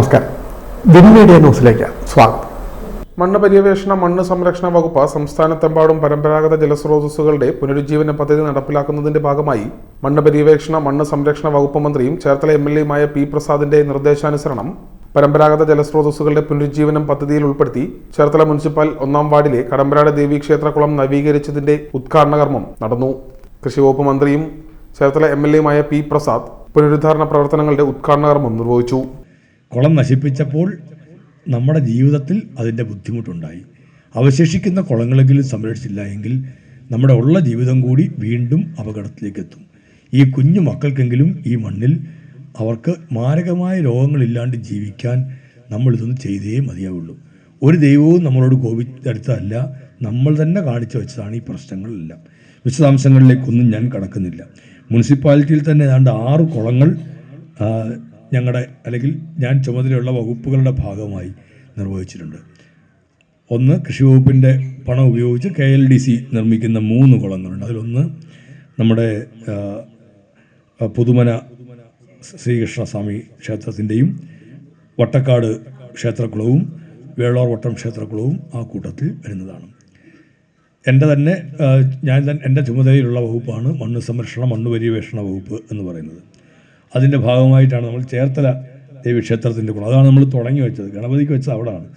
നമസ്കാരം. Win media ന്യൂസിലേക്ക് സ്വാഗതം. മണ്ണ് പര്യവേഷണ മണ്ണ് സംരക്ഷണ വകുപ്പ് സംസ്ഥാനത്തെമ്പാടും പരമ്പരാഗത ജലസ്രോതസ്സുകളുടെ പുനരുജ്ജീവന പദ്ധതി നടപ്പിലാക്കുന്നതിന്റെ ഭാഗമായി മണ്ണ് പര്യവേഷണ മണ്ണ് സംരക്ഷണ വകുപ്പ് മന്ത്രിയും ചേർത്തല എം എൽ എയുമായ പി പ്രസാദിന്റെ നിർദ്ദേശാനുസരണം പരമ്പരാഗത ജലസ്രോതസ്സുകളുടെ പുനരുജ്ജീവനം പദ്ധതിയിൽ ഉൾപ്പെടുത്തി ചേർത്തല മുനിസിപ്പൽ ഒന്നാം വാർഡിലെ കടമ്പരാട് ദേവി ക്ഷേത്രക്കുളം നവീകരിച്ചതിന്റെ ഉദ്ഘാടന കർമ്മം നടന്നു. കൃഷിവകുപ്പ് മന്ത്രിയും ചേർത്തല എം എൽ എയുമായ പി പ്രസാദ് പുനരുദ്ധാരണ പ്രവർത്തനങ്ങളുടെ ഉദ്ഘാടന കർമ്മം നിർവഹിച്ചു. കുളം നശിപ്പിച്ചപ്പോൾ നമ്മുടെ ജീവിതത്തിൽ അതിന്റെ ബുദ്ധിമുട്ടുണ്ടായി. അവശേഷിക്കുന്ന കുളങ്ങളെങ്കിലും സംരക്ഷിച്ചില്ല എങ്കിൽ നമ്മുടെ ഉള്ള ജീവിതം കൂടി വീണ്ടും അപകടത്തിലേക്ക് എത്തും ഈ കുഞ്ഞു മക്കൾക്കെങ്കിലും ഈ മണ്ണിൽ അവർക്ക് മാരകമായ രോഗങ്ങളില്ലാണ്ട് ജീവിക്കാൻ നമ്മൾ ഇതൊന്ന് ചെയ്തേ മതിയാവുള്ളൂ. ഒരു ദൈവവും നമ്മളോട് കോപിച്ചെടുത്തതല്ല നമ്മൾ തന്നെ കാണിച്ചു വെച്ചതാണ് ഈ പ്രശ്നങ്ങളെല്ലാം. വിശദാംശങ്ങളിലേക്കൊന്നും ഞാൻ കടക്കുന്നില്ല. മുനിസിപ്പാലിറ്റിയിൽ തന്നെ ഏതാണ്ട് ആറ് കുളങ്ങൾ ഞങ്ങളുടെ അല്ലെങ്കിൽ ഞാൻ ചുമതലയുള്ള വകുപ്പുകളുടെ ഭാഗമായി നിർവഹിച്ചിട്ടുണ്ട്. ഒന്ന് കൃഷി വകുപ്പിന്റെ പണം ഉപയോഗിച്ച് കെ എൽ ഡി സി നിർമ്മിക്കുന്ന മൂന്ന് കുളങ്ങളുണ്ട്. അതിലൊന്ന് നമ്മുടെ പുതുമന ശ്രീകൃഷ്ണസ്വാമി ക്ഷേത്രത്തിന്റെയും വട്ടക്കാട് ക്ഷേത്രക്കുളവും വേളോർ വട്ടം ക്ഷേത്രക്കുളവും ആ കൂട്ടത്തിൽ വരുന്നതാണ്. എന്റെ തന്നെ ഞാൻ എന്റെ ചുമതലയിലുള്ള വകുപ്പാണ് മണ്ണ് സംരക്ഷണ മണ്ണ് പര്യവേഷണ വകുപ്പ് എന്ന് പറയുന്നത്. അതിന്റെ ഭാഗമായിട്ടാണ് നമ്മൾ ചേർത്തല ദേവീക്ഷേത്രത്തിന്റെ കൂടെ അതാണ് നമ്മൾ തുടങ്ങി വെച്ചത്. ഗണപതിക്ക് വെച്ചത് അവിടെയാണ്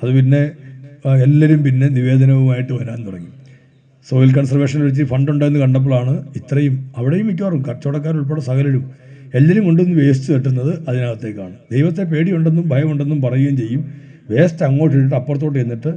അത് പിന്നെ എല്ലാവരും പിന്നെ നിവേദനവുമായിട്ട് വരാൻ തുടങ്ങി. സോയിൽ കൺസർവേഷൻ വെച്ച് ഫണ്ട് ഉണ്ടെന്ന് കണ്ടപ്പോഴാണ് ഇത്രയും അവിടെയും മിക്കവാറും കച്ചവടക്കാരുൾപ്പെടെ സകലരും എല്ലാവരും കൊണ്ടുവന്ന് വേസ്റ്റ് കെട്ടുന്നത് അതിനകത്തേക്കാണ്. ദൈവത്തെ പേടിയുണ്ടെന്നും ഭയമുണ്ടെന്നും പറയുകയും ചെയ്യും. വേസ്റ്റ് അങ്ങോട്ട് ഇട്ടിട്ട് അപ്പുറത്തോട്ട് ചെന്നിട്ട്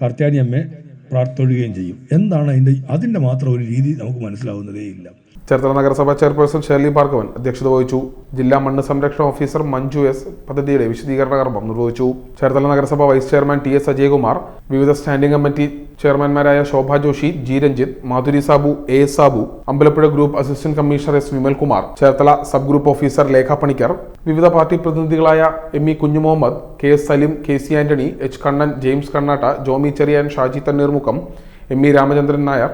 കാർത്യാനി അമ്മയെ പ്രാർത്ഥിക്കുകയും ചെയ്യും. എന്താണ് അതിന്റെ അതിന്റെ മാത്രം ഒരു രീതി നമുക്ക് മനസ്സിലാവുന്നതേ ഇല്ല ചേർത്തല നഗരസഭ ചെയർപേഴ്സൺ ഷേർലി ഭാർഗവൻ അധ്യക്ഷത വഹിച്ചു. ജില്ലാ മണ്ണ് സംരക്ഷണ ഓഫീസർ മഞ്ജു എസ് പദ്ധതിയുടെ വിശദീകരണ കർമ്മം നിർവഹിച്ചു. ചേർത്തല നഗരസഭ vice chairman T S Ajayakumar വിവിധ standing committee ചെയർമാൻമാരായ Shobha Joshi G Ranjith Madhuri Sabu A S Sabu Ambalappuzha group assistant commissioner S Vimalkumar Cherthala sub group officer Lekha Panicker വിവിധ party പ്രതിനിധികളായ M E Kunjumuhammed K S Salim K C Antony H Kannan James Kannatta Jomy Cherian Shaji Thanneermukkam M E Ramachandran Nair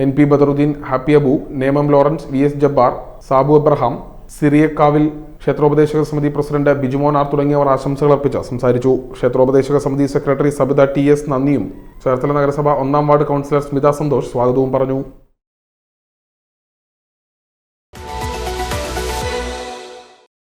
N P Badaruddin Happy Abu Nemom Lawrence V S Jabbar Sabu Abraham സിറിയക്കാവിൽ ക്ഷേത്രോപദേശക സമിതി president Bijumon R തുടങ്ങിയവർ ആശംസകൾ അർപ്പിച്ച് സംസാരിച്ചു. ക്ഷേത്രോപദേശക സമിതി secretary Sabitha T S നന്ദിയും ചേർത്തല നഗരസഭ ഒന്നാം വാർഡ് കൗൺസിലർ സ്മിത സന്തോഷ് സ്വാഗതവും പറഞ്ഞു.